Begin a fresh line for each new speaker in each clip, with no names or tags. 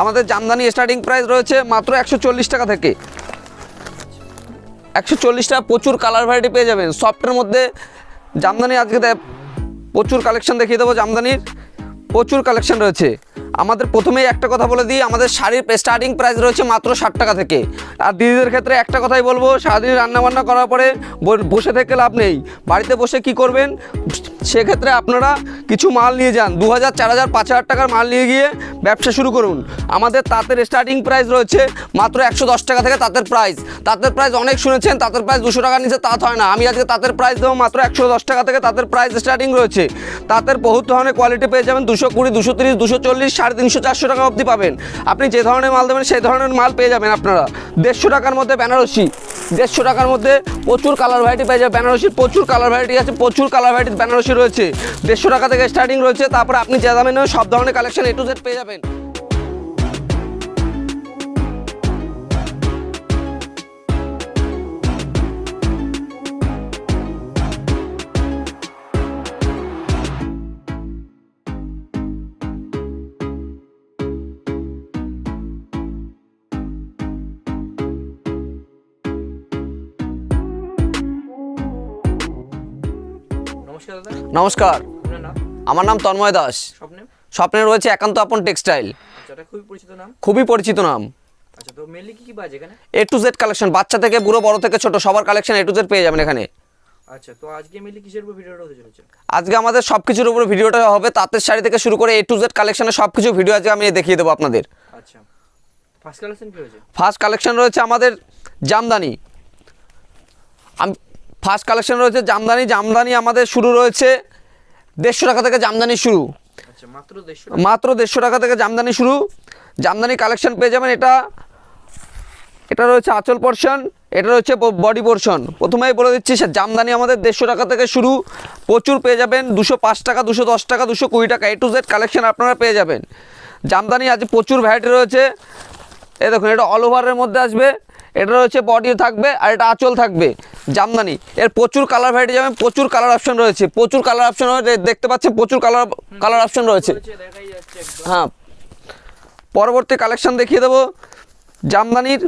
আমাদের Jamdani starting price রয়েছে মাত্র একশো চল্লিশ টাকা থেকে। একশো চল্লিশ টাকা প্রচুর কালার ভ্যারাইটি পেয়ে যাবেন। সফটের মধ্যে জামদানি আজকে প্রচুর কালেকশন দেখিয়ে দেবো জামদানির। প্রচুর কালেকশন রয়েছে। আমাদের প্রথমেই একটা কথা বলে দিই, আমাদের শাড়ির স্টার্টিং প্রাইস রয়েছে মাত্র ষাট টাকা থেকে। আর দিদিদের ক্ষেত্রে একটা কথাই বলব, সারাদিন রান্নাবান্না করার পরে বসে থেকে লাভ নেই। বাড়িতে বসে কি করবেন? সেক্ষেত্রে আপনারা কিছু মাল নিয়ে যান দু হাজার চার হাজার পাঁচ হাজার টাকার মাল নিয়ে গিয়ে ব্যবসা শুরু করুন। আমাদের তাঁতের স্টার্টিং প্রাইস রয়েছে মাত্র একশো দশ টাকা থেকে তাঁতের প্রাইস তাঁতের প্রাইস অনেক শুনেছেন, তাঁতের প্রাইস দুশো টাকার নিচে তাঁত হয় না। আমি আজকে তাঁতের প্রাইস দেবো মাত্র একশো দশ টাকা থেকে তাঁতের প্রাইস স্টার্টিং রয়েছে। তাঁতের বহুত ধরনের কোয়ালিটি পেয়ে যাবেন, দুশো কুড়ি, দুশো তিরিশ, দুশো চল্লিশ সাড়ে তিনশো চারশো টাকা অবধি পাবেন। আপনি যে ধরনের মাল দেবেন, সেই ধরনের মাল পেয়ে যাবেন আপনারা। দেড়শো টাকার মধ্যে বেনারসি। দেড়শো টাকার মধ্যে প্রচুর কালার ভ্যারাইটি পেয়ে যাবেন। বেনারসির প্রচুর কালার ভ্যারাইটি আছে, প্রচুর কালার ভ্যারাইটি বেনারসি রয়েছে। দেড়শো টাকা থেকে স্টার্টিং রয়েছে। তারপরে আপনি যে দামে সব ধরনের কালেকশন এ টু জেড পেয়ে যাবেন।
নমস্কার। দাদা
নমস্কার আমার নাম তন্ময় দাস।
স্বপ্নে
স্বপ্নে রয়েছে একান্ত আপন টেক্সটাইল।
আচ্ছা খুবই পরিচিত নাম?
খুবই পরিচিত নাম।
আচ্ছা তো মেনলি কি কি বাজে এখানে?
এ টু জেড কালেকশন বাচ্চা থেকে বুড়ো বড় থেকে ছোট সবার কালেকশন এ টু জেড পেয়ে যাবেন এখানে।
আচ্ছা তো আজকে মেনলি কিসের উপর ভিডিওটা হতে চলেছে?
আজকে আমাদের সব কিছুর উপরে ভিডিওটা হবে তাঁতের শাড়ি থেকে শুরু করে এ টু জেড কালেকশনের সব কিছু ভিডিও আজকে আমি দেখিয়ে দেবো আপনাদের।
আচ্ছা ফার্স্ট কালেকশন কি হয়েছে?
ফার্স্ট কালেকশন রয়েছে আমাদের জামদানি। আমি ফার্স্ট কালেকশন রয়েছে জামদানি জামদানি আমাদের শুরু রয়েছে দেড়শো টাকা থেকে জামদানি শুরু।
আচ্ছা মাত্র দেড়শো
টাকা। থেকে জামদানি শুরু। জামদানি কালেকশন পেয়ে যাবেন এটা। এটা রয়েছে আঁচল পোর্শন এটা রয়েছে বডি পোর্শন প্রথমেই বলে দিচ্ছি সে জামদানি আমাদের দেড়শো টাকা থেকে শুরু। প্রচুর পেয়ে যাবেন দুশো পাঁচ টাকা দুশো দশ টাকা দুশো কুড়ি টাকা এ টু জেড কালেকশন আপনারা পেয়ে যাবেন। জামদানি আজ প্রচুর ভ্যারাইটি রয়েছে। এ দেখুন এটা অল ওভারের মধ্যে আসবে। এটা রয়েছে বডি থাকবে আর এটা আঁচল থাকবে জামদানি। এর প্রচুর কালার ভ্যারাইটি যাবেন প্রচুর কালার অপশন রয়েছে প্রচুর কালার অপশন দেখতে পাচ্ছেন প্রচুর কালার কালার অপশন রয়েছে। হ্যাঁ। পরবর্তী কালেকশন দেখিয়ে দেবো জামদানির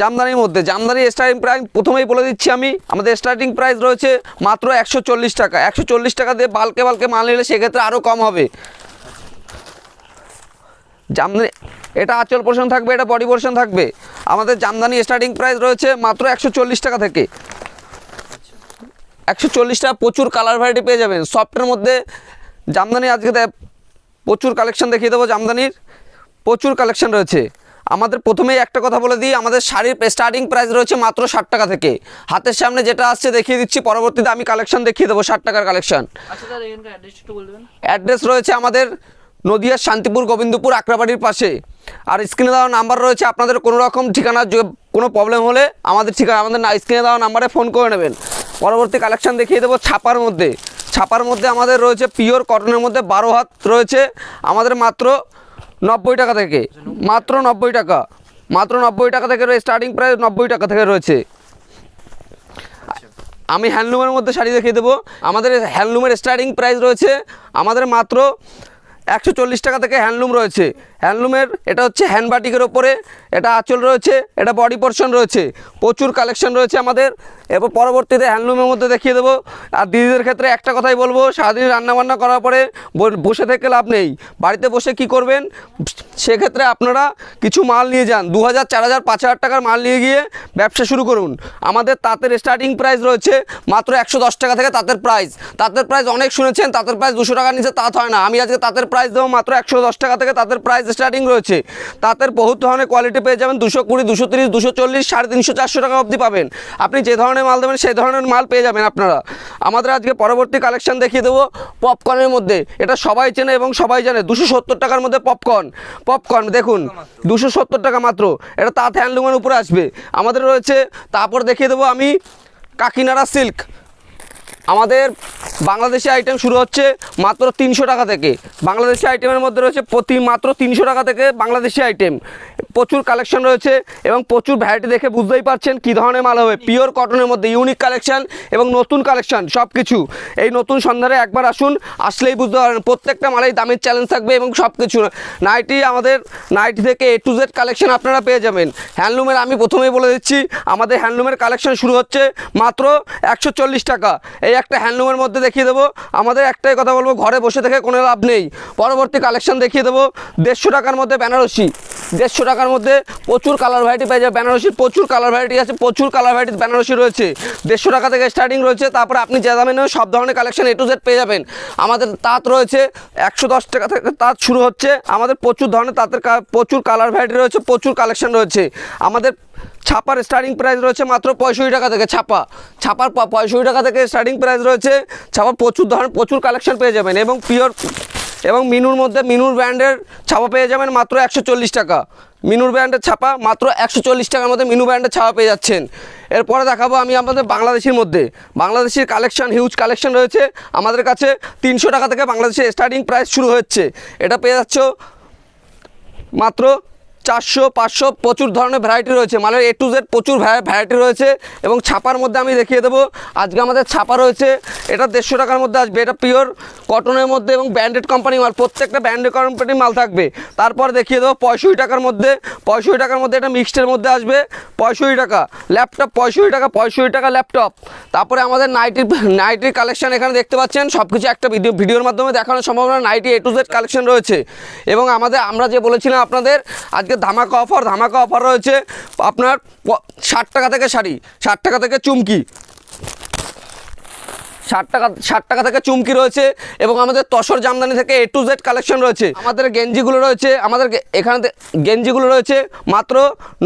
জামদানির মধ্যে। জামদানি স্টার্টিং প্রাইস প্রথমেই বলে দিচ্ছি আমি আমাদের স্টার্টিং প্রাইস রয়েছে মাত্র একশো চল্লিশ টাকা। একশো চল্লিশ টাকা দিয়ে বালকে বালকে মাল নিলে সেক্ষেত্রে আরও কম হবে। জামদানি এটা আঁচল পোর্শন থাকবে এটা বডি পোর্শন থাকবে। আমাদের জামদানি স্টার্টিং প্রাইস রয়েছে মাত্র একশো চল্লিশ টাকা থেকে। একশো চল্লিশ টাকা প্রচুর কালার ভ্যারাইটি পেয়ে যাবেন। সফটের মধ্যে জামদানি আজকে প্রচুর কালেকশন দেখিয়ে দেবো জামদানির। প্রচুর কালেকশন রয়েছে। আমাদের প্রথমেই একটা কথা বলে দিই আমাদের শাড়ির স্টার্টিং প্রাইস রয়েছে মাত্র ষাট টাকা থেকে। হাতের সামনে যেটা আসছে দেখিয়ে দিচ্ছি পরবর্তীতে আমি কালেকশন দেখিয়ে দেবো ষাট টাকার কালেকশন
আচ্ছা দেবেন।
অ্যাড্রেস রয়েছে আমাদের নদিয়ার শান্তিপুর গোবিন্দপুর আকরাবাড়ির পাশে। আর স্ক্রিনে দেওয়া নাম্বার রয়েছে, আপনাদের কোনো রকম ঠিকানার কোনো প্রবলেম হলে আমাদের ঠিকানা আমাদের স্ক্রিনে দেওয়া নাম্বারে ফোন করে নেবেন। পরবর্তী কালেকশন দেখিয়ে দেবো ছাপার মধ্যে। ছাপার মধ্যে আমাদের রয়েছে পিওর কটনের মধ্যে বারো হাত রয়েছে। আমাদের মাত্র নব্বই টাকা থেকে। মাত্র নব্বই টাকা। মাত্র নব্বই টাকা থেকে রয়েছে স্টার্টিং প্রাইস নব্বই টাকা থেকে রয়েছে। আমি হ্যান্ডলুমের মধ্যে শাড়ি দেখিয়ে দেবো। আমাদের হ্যান্ডলুমের স্টার্টিং প্রাইস রয়েছে। আমাদের মাত্র একশো চল্লিশ টাকা থেকে হ্যান্ডলুম রয়েছে। হ্যান্ডলুমের, এটা হচ্ছে হ্যান্ড বাটিকের ওপরে, এটা আঁচল রয়েছে, এটা বডি পোর্শন রয়েছে, প্রচুর কালেকশন রয়েছে আমাদের। এরপর পরবর্তীতে হ্যান্ডলুমের মধ্যে দেখিয়ে দেবো। আর দিদিদের ক্ষেত্রে একটা কথাই বলব, সারাদিন রান্নাবান্না করার পরে বসে থেকে লাভ নেই। বাড়িতে বসে কি করবেন? সেক্ষেত্রে আপনারা কিছু মাল নিয়ে যান। দু হাজার চার হাজার পাঁচ হাজার টাকার মাল নিয়ে গিয়ে ব্যবসা শুরু করুন। আমাদের তাঁতের স্টার্টিং প্রাইস রয়েছে মাত্র একশো দশ টাকা থেকে তাঁতের প্রাইস তাঁতের প্রাইস অনেক শুনেছেন, তাঁতের প্রাইস দুশো টাকার নিচে তাঁত হয় না। আমি আজকে তাঁতের প্রাইস দেবো মাত্র একশো দশ টাকা থেকে তাঁতের প্রাইস স্টার্টিং রয়েছে। তাঁতের বহুত ধরনের কোয়ালিটি পেয়ে যাবেন দুশো কুড়ি, দুশো তিরিশ, দুশো চল্লিশ, সাড়ে তিনশো, চারশো টাকা অবধি পাবেন। আপনি যে ধরনের মাল দেবেন, সেই ধরনের মাল পেয়ে যাবেন আপনারা। আমাদের আজকে পরবর্তী কালেকশন দেখিয়ে দেবো পপকর্নের মধ্যে। এটা সবাই চেনে এবং সবাই জানে। দুশো সত্তর টাকার মধ্যে পপকর্ন পপকর্ন দেখুন, দুশো সত্তর টাকা মাত্র। এটা তাঁত হ্যান্ডলুমের উপরে আসবে। আমাদের রয়েছে, তারপর দেখিয়ে দেবো আমি কাকিনাড়া সিল্ক আমাদের বাংলাদেশি আইটেম শুরু হচ্ছে মাত্র তিনশো টাকা থেকে। বাংলাদেশি আইটেমের মধ্যে রয়েছে প্রতি মাত্র তিনশো টাকা থেকে বাংলাদেশি আইটেম প্রচুর কালেকশন রয়েছে এবং প্রচুর ভ্যারাইটি দেখে বুঝতেই পারছেন কী ধরনের মাল হবে। পিওর কটনের মধ্যে ইউনিক কালেকশন এবং নতুন কালেকশন সব কিছু এই নতুন সন্ধ্যারে একবার আসুন, আসলেই বুঝতে পারবেন প্রত্যেকটা মালেই দামের চ্যালেঞ্জ থাকবে এবং সব কিছু নাইটি আমাদের নাইটি থেকে এ টু জেড কালেকশন আপনারা পেয়ে যাবেন। হ্যান্ডলুমের আমি প্রথমেই বলে দিচ্ছি, আমাদের হ্যান্ডলুমের কালেকশন শুরু হচ্ছে মাত্র একশো চল্লিশ টাকা। এই একটা হ্যান্ডলুমের মধ্যে দেখিয়ে দেবো। আমাদের একটাই কথা বলব, ঘরে বসে থেকে কোনো লাভ নেই। পরবর্তী কালেকশন দেখিয়ে দেবো। দেড়শো টাকার মধ্যে বেনারসি। দেড়শো টাকার মধ্যে প্রচুর কালার ভ্যারাইটি পেয়ে যাবে। বেনারসির প্রচুর কালার ভ্যারাইটি আছে, প্রচুর কালার ভ্যারাইটি বেনারসি রয়েছে। দেড়শো টাকা থেকে স্টার্টিং রয়েছে, তারপরে আপনি যে দামে নেবেন, সব ধরনের কালেকশন এ টু জেড পেয়ে যাবেন। আমাদের তাঁত রয়েছে, একশো দশ টাকা থেকে তাঁত শুরু হচ্ছে। আমাদের প্রচুর ধরনের তাঁতের প্রচুর কালার ভ্যারাইটি রয়েছে, প্রচুর কালেকশন রয়েছে। আমাদের ছাপার স্টার্টিং প্রাইস রয়েছে মাত্র পঁয়ষট্টি টাকা থেকে, ছাপা। ছাপার পঁয়ষট্টি টাকা থেকে স্টার্টিং প্রাইস রয়েছে, ছাপার প্রচুর ধরনের, প্রচুর কালেকশন পেয়ে যাবেন। এবং পিওর এবং মিনুর মধ্যে, মিনুর ব্র্যান্ডের ছাপা পেয়ে যাবেন মাত্র একশো চল্লিশ টাকা। মিনুর ব্র্যান্ডের ছাপা মাত্র একশো চল্লিশ টাকার মধ্যে মিনু ব্র্যান্ডের ছাপা পেয়ে যাচ্ছেন। এরপরে দেখাবো আমি আমাদের বাংলাদেশের মধ্যে। বাংলাদেশের কালেকশন হিউজ কালেকশন রয়েছে। আমাদের কাছে তিনশো টাকা থেকে বাংলাদেশের স্টার্টিং প্রাইস শুরু হচ্ছে। এটা পেয়ে যাচ্ছ মাত্র চারশো, পাঁচশো প্রচুর ধরনের ভ্যারাইটি রয়েছে। মালের এ টু জেড প্রচুর ভ্যারাইটি রয়েছে এবং ছাপার মধ্যে আমি দেখিয়ে দেবো। আজকে আমাদের ছাপা রয়েছে। এটা দেড়শো টাকার মধ্যে আসবে। এটা পিওর কটনের মধ্যে এবং ব্র্যান্ডেড কোম্পানি মাল। প্রত্যেকটা ব্র্যান্ডেড কোম্পানির মাল থাকবে। তারপর দেখিয়ে দেবো পঁয়ষট্টি টাকার মধ্যে। পঁয়ষট্টি টাকার মধ্যে এটা মিক্সডের মধ্যে আসবে। পঁয়ষট্টি টাকা। ল্যাপটপ পঁয়ষট্টি টাকা পঁয়ষট্টি টাকা ল্যাপটপ তারপরে আমাদের নাইটির নাইটির কালেকশন এখানে দেখতে পাচ্ছেন। সব কিছু একটা ভিডিও ভিডিওর মাধ্যমে দেখানোর সম্ভব না nighty A to Z collection রয়েছে। এবং আমাদের আমরা যে বলেছিলাম আপনাদের, আজকে ধামাকা অফার ধামাকা অফার রয়েছে আপনার ষাট টাকা থেকে শাড়ি ষাট টাকা থেকে চুমকি। ষাট টাকা ষাট টাকা থেকে চুমকি রয়েছে এবং আমাদের তসর জামদানি থেকে এ টু জেড কালেকশন রয়েছে। আমাদের গেঞ্জিগুলো রয়েছে, আমাদের এখানে গেঞ্জিগুলো রয়েছে, মাত্র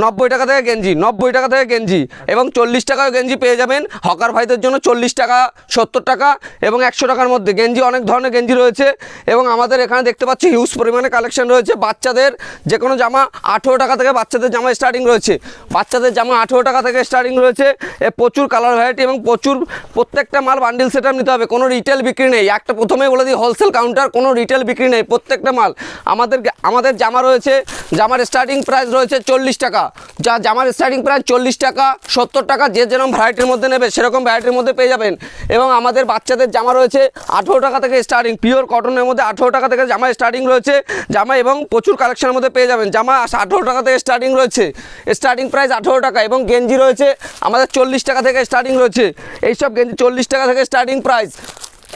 নব্বই টাকা থেকে গেঞ্জি, নব্বই টাকা থেকে গেঞ্জি এবং চল্লিশ টাকার গেঞ্জি পেয়ে যাবেন। হকার ভাইদের জন্য চল্লিশ টাকা, সত্তর টাকা এবং একশো টাকার মধ্যে। গেঞ্জি অনেক ধরনের গেঞ্জি রয়েছে এবং আমাদের এখানে দেখতে পাচ্ছি হিউজ পরিমাণে কালেকশন রয়েছে বাচ্চাদের। যে কোনো জামা আঠেরো টাকা থেকে বাচ্চাদের জামা স্টার্টিং রয়েছে। বাচ্চাদের জামা আঠেরো টাকা থেকে স্টার্টিং রয়েছে। এ প্রচুর কালার ভ্যারাইটি এবং প্রচুর প্রত্যেকটা মাল বান্ডিল সেট নিতে হবে, কোনো রিটেল বিক্রি নেই। একটা প্রথমেই বলে দিই হোলসেল কাউন্টার কোনো রিটেল বিক্রি নেই। প্রত্যেকটা মাল আমাদের আমাদের জামা রয়েছে, জামার স্টার্টিং প্রাইস রয়েছে চল্লিশ টাকা। যা জামার স্টার্টিং প্রাইস চল্লিশ টাকা, সত্তর টাকা, যে যেরকম ভ্যারাইটির মধ্যে নেবে, সেরকম ভ্যারাইটির মধ্যে পেয়ে যাবেন। এবং আমাদের বাচ্চাদের জামা রয়েছে আঠেরো টাকা থেকে স্টার্টিং পিওর কটনের মধ্যে আঠেরো টাকা থেকে জামা স্টার্টিং রয়েছে। জামা এবং প্রচুর কালেকশনের মধ্যে পেয়ে যাবেন। জামা আঠেরো টাকা থেকে স্টার্টিং রয়েছে। স্টার্টিং প্রাইস আঠেরো টাকা এবং গেঞ্জি রয়েছে, আমাদের চল্লিশ টাকা থেকে স্টার্টিং রয়েছে। এইসব গেঞ্জি চল্লিশ টাকা থেকে স্টার্টিং প্রাইস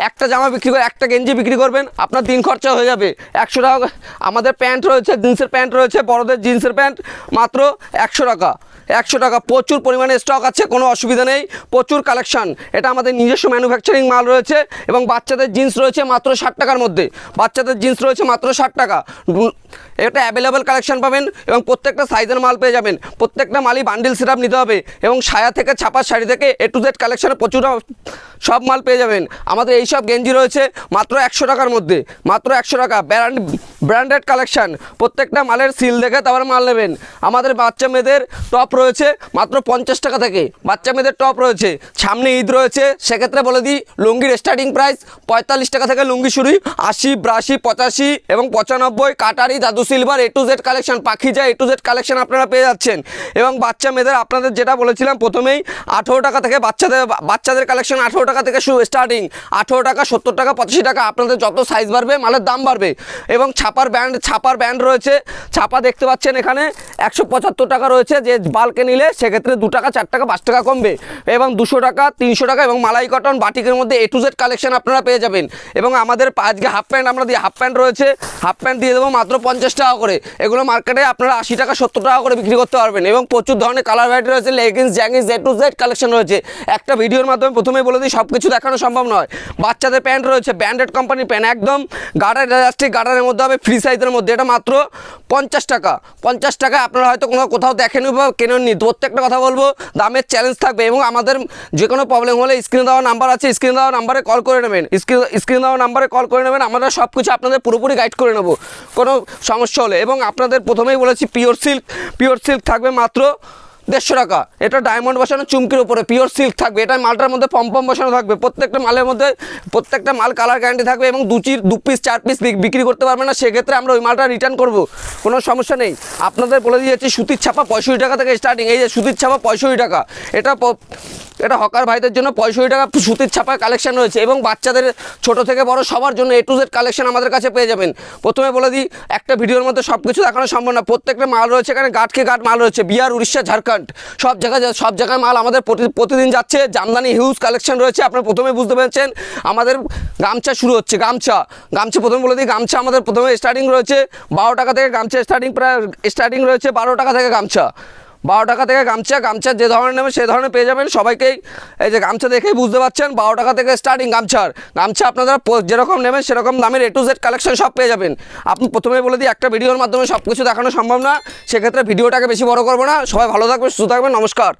একটা জামা বিক্রি করে, একটা গেঞ্জি বিক্রি করবেন, আপনার দিন খরচা হয়ে যাবে। একশো টাকা আমাদের প্যান্ট রয়েছে, জিন্সের প্যান্ট রয়েছে, বড়দের জিন্সের প্যান্ট, মাত্র একশো টাকা। একশো টাকা, প্রচুর পরিমাণে স্টক আছে, কোনো অসুবিধা নেই, প্রচুর কালেকশান এটা আমাদের নিজস্ব ম্যানুফ্যাকচারিং মাল রয়েছে এবং বাচ্চাদের জিন্স রয়েছে মাত্র ষাট টাকার মধ্যে। বাচ্চাদের জিন্স রয়েছে মাত্র ষাট টাকা। এটা অ্যাভেলেবেল কালেকশন পাবেন এবং প্রত্যেকটা সাইজের মাল পেয়ে যাবেন। প্রত্যেকটা মালই বান্ডিল সেট নিতে হবে এবং সায়া থেকে ছাপার শাড়ি থেকে এ টু জেড কালেকশনে প্রচুর সব মাল পেয়ে যাবেন। আমাদের এই সব গেঞ্জি রয়েছে মাত্র একশো টাকার মধ্যে। মাত্র একশো টাকা। Brand, branded collection. প্রত্যেকটা মালের সিল দেখে তারপরে মাল নেবেন। আমাদের বাচ্চা মেয়েদের টপ রয়েছে মাত্র পঞ্চাশ টাকা থেকে। বাচ্চা মেয়েদের টপ রয়েছে। সামনে ঈদ রয়েছে। সেক্ষেত্রে বলে দিই, লুঙ্গির স্টার্টিং প্রাইস পঁয়তাল্লিশ টাকা থেকে লুঙ্গি শুরু আশি, বিরাশি, পঁচাশি এবং পঁচানব্বই। কাটারি, দাদু silver A to Z collection পাখি যা এ টু জেড কালেকশন আপনারা পেয়ে যাচ্ছেন। এবং বাচ্চা মেয়েদের আপনাদের যেটা বলেছিলাম, প্রথমেই আঠেরো টাকা থেকে বাচ্চাদের বাচ্চাদের কালেকশন আঠেরো টাকা থেকে শুরু স্টার্টিং আঠেরো টাকা, সত্তর টাকা, পঁচাশি টাকা আপনাদের যত সাইজ বাড়বে, মালের দাম বাড়বে। এবং ছাপার ব্যান্ড ছাপার ব্যান্ড রয়েছে। ছাপা দেখতে পাচ্ছেন এখানে একশো পঁচাত্তর টাকা রয়েছে। যে বাল্কে নিলে সেক্ষেত্রে দু টাকা, চার টাকা, পাঁচ টাকা কমবে। এবং দুশো টাকা, তিনশো টাকা এবং মালাই কটন বাটিকের মধ্যে এ টু জেড কালেকশন আপনারা পেয়ে যাবেন। এবং আমাদের আজকে হাফ প্যান্ট আমরা দিয়ে হাফ প্যান্ট রয়েছে। হাফ প্যান্ট দিয়ে দেবো মাত্র পঞ্চাশ টাকা করে। এগুলো মার্কেটে আপনারা আশি টাকা, সত্তর টাকা করে বিক্রি করতে পারবেন। এবং প্রচুর ধরনের কালার ভ্যারাইটি রয়েছে। Leggings jeggings Z to Z collection রয়েছে। একটা ভিডিওর মাধ্যমে প্রথমেই বলে দিই সব কিছু দেখানো সম্ভব নয়। বাচ্চাদের প্যান্ট রয়েছে, ব্র্যান্ডেড কোম্পানির প্যান্ট একদম। গার্ডার ইলাস্টিক গার্ডারের মধ্যে হবে, ফ্রি সাইজের মধ্যে। এটা মাত্র পঞ্চাশ টাকা। পঞ্চাশ টাকা আপনারা হয়তো কোনো কোথাও দেখেনি বা কেনেননি প্রত্যেকটা কথা বলব, দামের চ্যালেঞ্জ থাকবে এবং আমাদের যে কোনো প্রবলেম হলে স্ক্রিনে দেওয়া নাম্বার আছে। স্ক্রিনে দেওয়া নাম্বারে কল করে নেবেন। স্ক্রিন স্ক্রিনে দেওয়া নাম্বারে কল করে নেবেন। আমরা সব কিছু আপনাদের পুরোপুরি গাইড করে নেব। কোনো সমস্যা হলে। এবং আপনাদের প্রথমেই বলেছি পিওর সিল্ক পিওর সিল্ক থাকবে মাত্র দেড়শো টাকা। এটা ডায়মন্ড বসানো চুমকির উপরে পিওর সিল্ক থাকবে। এটা মালটার মধ্যে পম্পম বসানো থাকবে। প্রত্যেকটা মালের মধ্যে প্রত্যেকটা মাল কালার গ্যারান্টি থাকবে এবং দু চির, দু পিস চার পিস বিক্রি করতে পারবে না। সেক্ষেত্রে আমরা ওই মালটা রিটার্ন করব। কোনো সমস্যা নেই। আপনাদের বলে দিয়েছি সুতির ছাপা পঁয়ষট্টি টাকা থেকে স্টার্টিং এই যে সুতির ছাপা পঁয়ষট্টি টাকা। এটা এটা হকার ভাইদের জন্য পঁয়ষট্টি টাকা সুতির ছাপার কালেকশন রয়েছে এবং বাচ্চাদের ছোট থেকে বড় সবার জন্য এ টু জেড কালেকশন আমাদের কাছে পেয়ে যাবেন। প্রথমে বলে দিই, একটা ভিডিওর মধ্যে সব কিছু দেখানো সম্ভব না। প্রত্যেকটা মাল রয়েছে এখানে, গাঁটকে গাঁট মাল রয়েছে। বিহার, উড়িষ্যা, ঝাড়খণ্ড, সব জায়গায় সব জায়গায় মাল আমাদের প্রতি- প্রতিদিন যাচ্ছে। জামদানি হিউজ কালেকশন রয়েছে। আপনারা প্রথমে বুঝতে পেরেছেন, আমাদের গামছা শুরু হচ্ছে, গামছা। গামছা প্রথমে বলে দিই, গামছা আমাদের প্রথমে স্টার্টিং রয়েছে। বারো টাকা থেকে গামছা স্টার্টিং প্রায় স্টার্টিং রয়েছে বারো টাকা থেকে গামছা। বারো টাকা থেকে গামছা গামছা যে ধরনের নেবেন সে ধরনের পেয়ে যাবেন। সবাইকেই এই যে গামছা দেখেই বুঝতে পারছেন, বারো টাকা থেকে স্টার্টিং গামছার। গামছা আপনারা যেরকম নেবেন সেরকম দামের এ টু জেড কালেকশন সব পেয়ে যাবেন। আপনি প্রথমে বলে দিই, একটা ভিডিওর মাধ্যমে সব কিছু দেখানো সম্ভব না। সেক্ষেত্রে ভিডিওটাকে বেশি বড় করব না। সবাই ভালো থাকবেন, সুস্থ থাকবেন, নমস্কার।